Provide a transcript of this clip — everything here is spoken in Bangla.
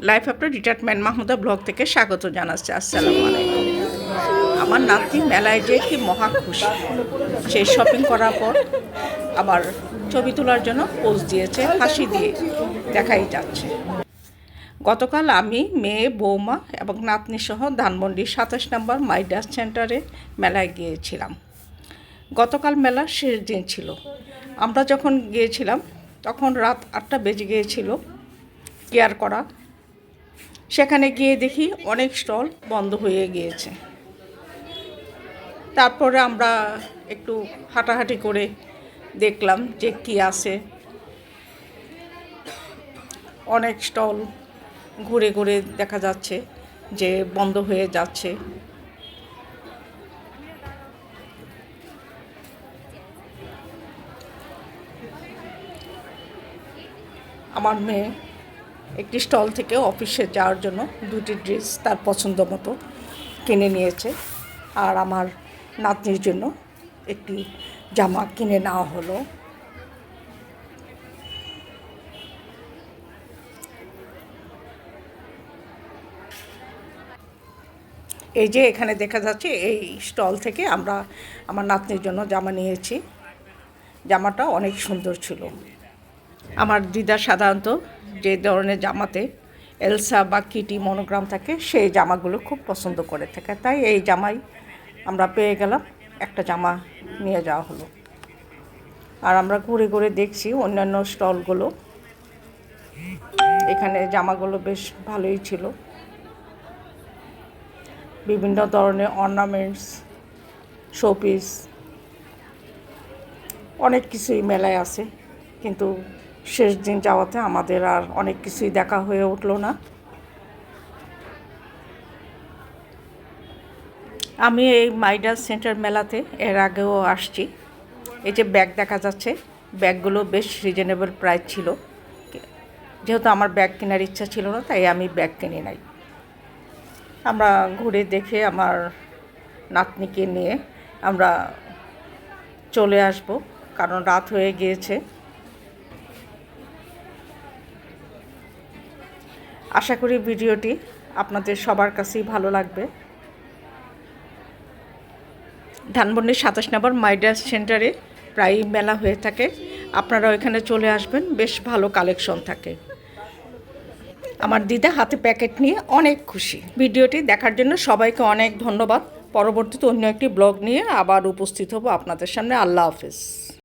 Life after retirement Mahmuda blog থেকে স্বাগত জানাচ্ছি। আসসালামু আলাইকুম। আমার নাতি মেলায় যে কি মহা খুশি। সে শপিং করার পর আবার ছবি তোলার জন্য পোজ দিয়েছে, হাসি দিয়ে দেখাই যাচ্ছে। গতকাল আমি, মেয়ে, বৌমা এবং নাতনি সহ ধানমন্ডির সাতাশ নম্বর মাইডাস সেন্টারে মেলায় গিয়েছিলাম। গতকাল মেলার শেষ দিন ছিল। আমরা যখন গিয়েছিলাম, তখন রাত আটটা বেজে গিয়েছিল। কেয়ার করা সেখানে গিয়ে দেখি অনেক স্টল বন্ধ হয়ে গিয়েছে। তারপরে আমরা একটু হাঁটাহাঁটি করে দেখলাম যে কী আছে। অনেক স্টল ঘুরে ঘুরে দেখা যাচ্ছে যে বন্ধ হয়ে যাচ্ছে। আমার মেয়ে একটি স্টল থেকে অফিসে যাওয়ার জন্য দুটি ড্রেস তার পছন্দ মতো কিনে নিয়েছে। আর আমার নাতনির জন্য একটি জামা কিনে নেওয়া হলো। এই যে এখানে দেখা যাচ্ছে, এই স্টল থেকে আমরা আমার নাতনির জন্য জামা নিয়েছি। জামাটা অনেক সুন্দর ছিল। আমার দিদা সাধারণত যে ধরনের জামাতে এলসা বা কিটি মনোগ্রাম থাকে, সেই জামাগুলো খুব পছন্দ করে থাকে। তাই এই জামাই আমরা পেয়ে গেলাম, একটা জামা নিয়ে যাওয়া হলো। আর আমরা ঘুরে ঘুরে দেখছি অন্যান্য স্টলগুলো। এখানে জামাগুলো বেশ ভালোই ছিল। বিভিন্ন ধরনের অর্নামেন্টস, শোপিস, অনেক কিছুই মেলায় আছে। কিন্তু শেষ দিন যাওয়াতে আমাদের আর অনেক কিছুই দেখা হয়ে উঠল না। আমি এই মাইডাস সেন্টার মেলাতে এর আগেও আসছি। এই যে ব্যাগ দেখা যাচ্ছে, ব্যাগগুলো বেশ রিজনেবল প্রাইস ছিল। যেহেতু আমার ব্যাগ কেনার ইচ্ছা ছিল না, তাই আমি ব্যাগ কিনে নাই। আমরা ঘুরে দেখে আমার নাতনিকে নিয়ে আমরা চলে আসব, কারণ রাত হয়ে গিয়েছে। আশা করি ভিডিওটি আপনাদের সবার কাছেই ভালো লাগবে। ধানবন্ডির সাতাশ নম্বর মাইডাস সেন্টারে প্রায় মেলা হয়ে থাকে। আপনারা ওইখানে চলে আসবেন, বেশ ভালো কালেকশন থাকে। আমার দিদা হাতে প্যাকেট নিয়ে অনেক খুশি। ভিডিওটি দেখার জন্য সবাইকে অনেক ধন্যবাদ। পরবর্তীতে অন্য একটি ব্লগ নিয়ে আবার উপস্থিত হব আপনাদের সামনে। আল্লাহ হাফেজ।